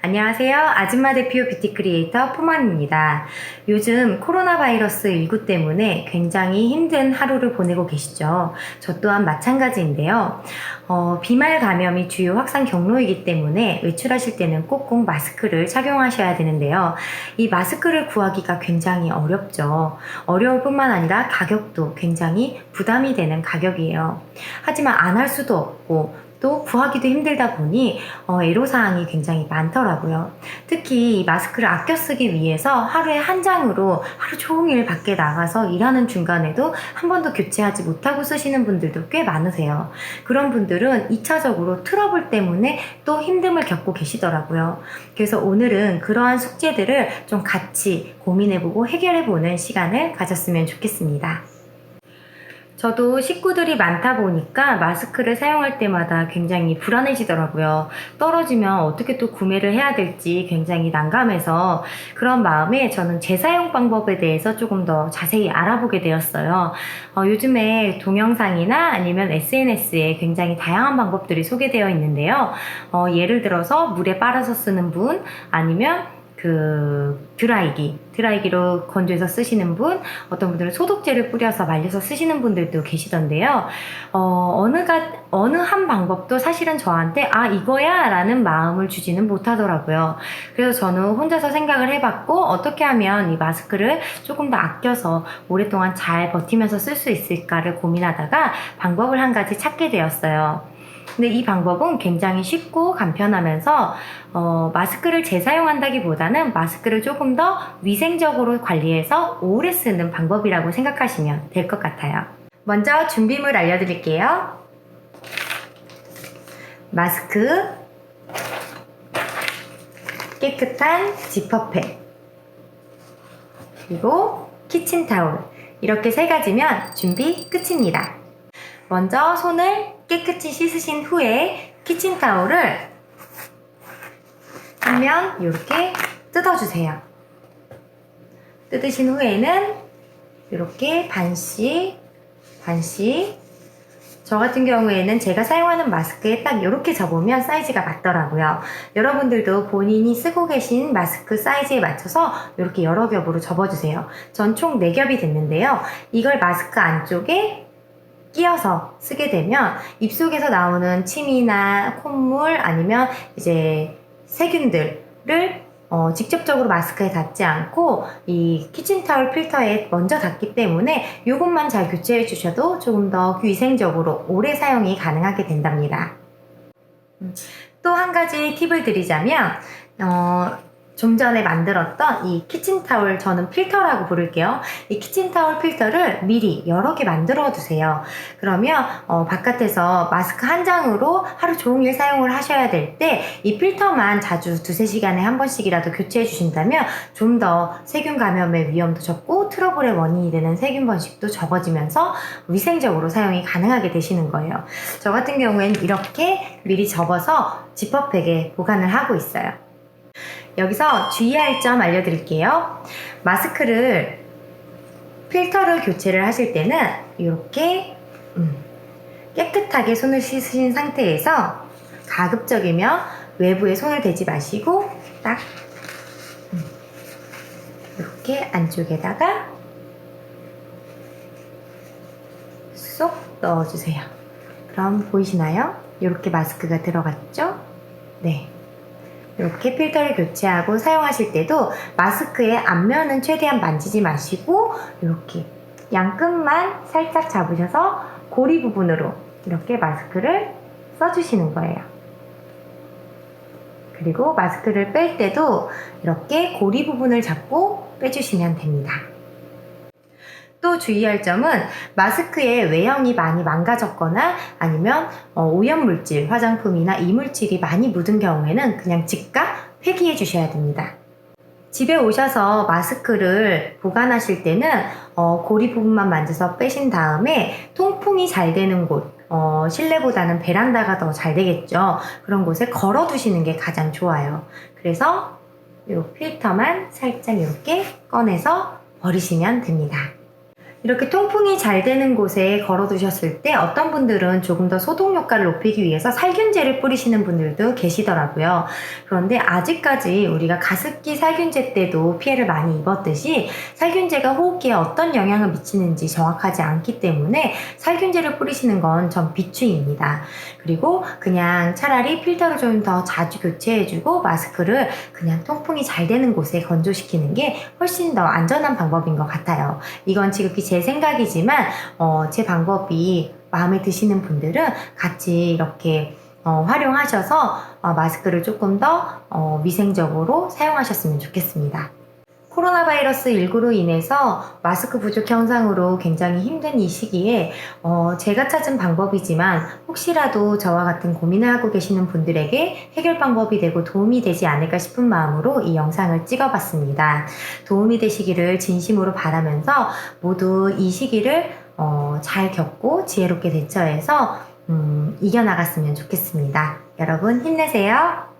안녕하세요. 아줌마 대표 뷰티 크리에이터 포만입니다. 요즘 코로나 바이러스 19 때문에 굉장히 힘든 하루를 보내고 계시죠. 저 또한 마찬가지인데요. 어, 비말 감염이 주요 확산 경로이기 때문에 외출하실 때는 꼭꼭 마스크를 착용하셔야 되는데요. 이 마스크를 구하기가 굉장히 어렵죠. 어려울 뿐만 아니라 가격도 굉장히 부담이 되는 가격이에요. 하지만 안 할 수도 없고 또 구하기도 힘들다 보니 어, 애로사항이 굉장히 많더라고요. 특히 이 마스크를 아껴 쓰기 위해서 하루에 한 장으로 하루 종일 밖에 나가서 일하는 중간에도 한 번도 교체하지 못하고 쓰시는 분들도 꽤 많으세요. 그런 분들은 2차적으로 트러블 때문에 또 힘듦을 겪고 계시더라고요. 그래서 오늘은 그러한 숙제들을 좀 같이 고민해보고 해결해보는 시간을 가졌으면 좋겠습니다. 저도 식구들이 많다 보니까 마스크를 사용할 때마다 굉장히 불안해지더라고요. 떨어지면 어떻게 또 구매를 해야 될지 굉장히 난감해서 그런 마음에 저는 재사용 방법에 대해서 조금 더 자세히 알아보게 되었어요. 어, 요즘에 동영상이나 아니면 SNS에 굉장히 다양한 방법들이 소개되어 있는데요. 어, 예를 들어서 물에 빨아서 쓰는 분, 아니면 그 드라이기, 드라이기로 건조해서 쓰시는 분, 어떤 분들은 소독제를 뿌려서 말려서 쓰시는 분들도 계시던데요. 어, 어느가 어느 한 방법도 사실은 저한테 아 이거야 라는 마음을 주지는 못하더라고요. 그래서 저는 혼자서 생각을 해봤고 어떻게 하면 이 마스크를 조금 더 아껴서 오랫동안 잘 버티면서 쓸 수 있을까를 고민하다가 방법을 한 가지 찾게 되었어요. 근데 이 방법은 굉장히 쉽고 간편하면서 어, 마스크를 재사용한다기보다는 마스크를 조금 더 위생적으로 관리해서 오래 쓰는 방법이라고 생각하시면 될 것 같아요. 먼저 준비물 알려드릴게요. 마스크, 깨끗한 지퍼팩, 그리고 키친타올. 이렇게 세 가지면 준비 끝입니다. 먼저 손을 깨끗이 씻으신 후에 키친타올을 한면 이렇게 뜯어주세요. 뜯으신 후에는 이렇게 반씩, 반씩. 저 같은 경우에는 제가 사용하는 마스크에 딱 이렇게 접으면 사이즈가 맞더라고요. 여러분들도 본인이 쓰고 계신 마스크 사이즈에 맞춰서 이렇게 여러 겹으로 접어주세요. 전 총 4겹이 됐는데요. 이걸 마스크 안쪽에 끼어서 쓰게 되면 입속에서 나오는 침이나 콧물 아니면 이제 세균들을 어, 직접적으로 마스크에 닿지 않고 이 키친타올 필터에 먼저 닿기 때문에 이것만 잘 교체해 주셔도 조금 더 위생적으로 오래 사용이 가능하게 된답니다. 또 한 가지 팁을 드리자면 어, 좀 전에 만들었던 이 키친타올 저는 필터라고 부를게요. 이 키친타올 필터를 미리 여러 개 만들어 두세요. 그러면 어, 바깥에서 마스크 한 장으로 하루 종일 사용을 하셔야 될 때 이 필터만 자주 두세 시간에 한 번씩이라도 교체해 주신다면 좀 더 세균 감염의 위험도 적고 트러블의 원인이 되는 세균 번식도 적어지면서 위생적으로 사용이 가능하게 되시는 거예요. 저 같은 경우에는 이렇게 미리 접어서 지퍼백에 보관을 하고 있어요. 여기서 주의할 점 알려드릴게요. 마스크를 필터를 교체를 하실 때는 이렇게 음, 깨끗하게 손을 씻으신 상태에서 가급적이면 외부에 손을 대지 마시고 딱 음, 이렇게 안쪽에다가 쏙 넣어주세요. 그럼 보이시나요? 이렇게 마스크가 들어갔죠? 네. 이렇게 필터를 교체하고 사용하실 때도 마스크의 앞면은 최대한 만지지 마시고 이렇게 양끝만 살짝 잡으셔서 고리 부분으로 이렇게 마스크를 써주시는 거예요. 그리고 마스크를 뺄 때도 이렇게 고리 부분을 잡고 빼주시면 됩니다. 또 주의할 점은 마스크의 외형이 많이 망가졌거나 아니면 어, 오염물질, 화장품이나 이물질이 많이 묻은 경우에는 그냥 즉각 폐기해 주셔야 됩니다. 집에 오셔서 마스크를 보관하실 때는 어, 고리 부분만 만져서 빼신 다음에 통풍이 잘 되는 곳, 어, 실내보다는 베란다가 더 잘 되겠죠. 그런 곳에 걸어 두시는 게 가장 좋아요. 그래서 이 필터만 살짝 이렇게 꺼내서 버리시면 됩니다. 이렇게 통풍이 잘 되는 곳에 걸어두셨을 때 어떤 분들은 조금 더 소독 효과를 높이기 위해서 살균제를 뿌리시는 분들도 계시더라고요. 그런데 아직까지 우리가 가습기 살균제 때도 피해를 많이 입었듯이 살균제가 호흡기에 어떤 영향을 미치는지 정확하지 않기 때문에 살균제를 뿌리시는 건 전 비추입니다. 그리고 그냥 차라리 필터를 좀 더 자주 교체해주고 마스크를 그냥 통풍이 잘 되는 곳에 건조시키는 게 훨씬 더 안전한 방법인 것 같아요. 이건 지극히 제 생각이지만 어, 제 방법이 마음에 드시는 분들은 같이 이렇게 어, 활용하셔서 어, 마스크를 조금 더 어, 위생적으로 사용하셨으면 좋겠습니다. 코로나 바이러스 19로 인해서 마스크 부족 현상으로 굉장히 힘든 이 시기에 어, 제가 찾은 방법이지만 혹시라도 저와 같은 고민을 하고 계시는 분들에게 해결 방법이 되고 도움이 되지 않을까 싶은 마음으로 이 영상을 찍어봤습니다. 도움이 되시기를 진심으로 바라면서 모두 이 시기를 어, 잘 겪고 지혜롭게 대처해서 음, 이겨나갔으면 좋겠습니다. 여러분 힘내세요.